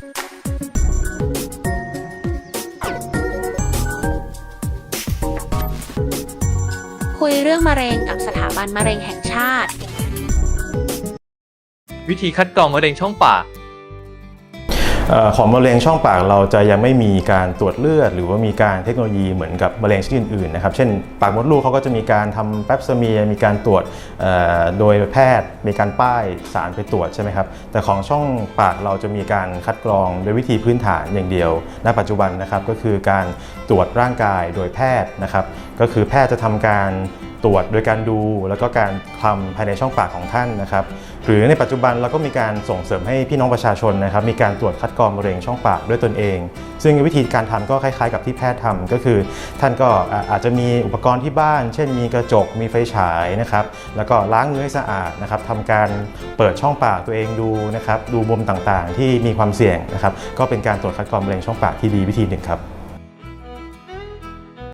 คุยเรื่องมะเร็งกับสถาบันมะเร็งแห่งชาติ วิธีคัดกรองมะเร็งช่องปาก ของมะเร็งช่องปากเราจะยังไม่มีการตรวจเลือด หรือว่ามีการเทคโนโลยีเหมือนกับมะเร็งชนิดอื่นๆนะครับเช่นปากมดลูกเขาก็จะมีการทำแป๊บสเมียมีการตรวจโดยแพทย์ มีการป้ายสารไปตรวจใช่ไหมครับแต่ของช่องปากเราจะมีการคัดกรองโดยวิธีพื้นฐานอย่างเดียว ณปัจจุบันนะครับก็คือการตรวจร่างกายโดยแพทย์นะครับก็คือแพทย์จะทำการ ตรวจโดยการดูแล้วก็การคลำภายในช่องปากของท่านนะครับ หรือในปัจจุบันเราก็มีการส่งเสริมให้พี่น้องประชาชนนะครับ มีการตรวจคัดกรองมะเร็งช่องปากด้วยตนเอง ซึ่งวิธีการทำก็คล้ายๆ กับที่แพทย์ทำก็คือ ท่านก็อาอาจจะมีอุปกรณ์ที่บ้าน เช่น มีกระจกมีไฟฉายนะครับ แล้วก็ล้างมือให้สะอาดนะครับทำการเปิดช่องปากตัวเองดูนะครับ ดูมุมต่างๆ ที่มีความเสี่ยงนะครับ ก็เป็นการตรวจคัดกรองมะเร็งช่องปากที่ดีวิธีหนึ่งครับ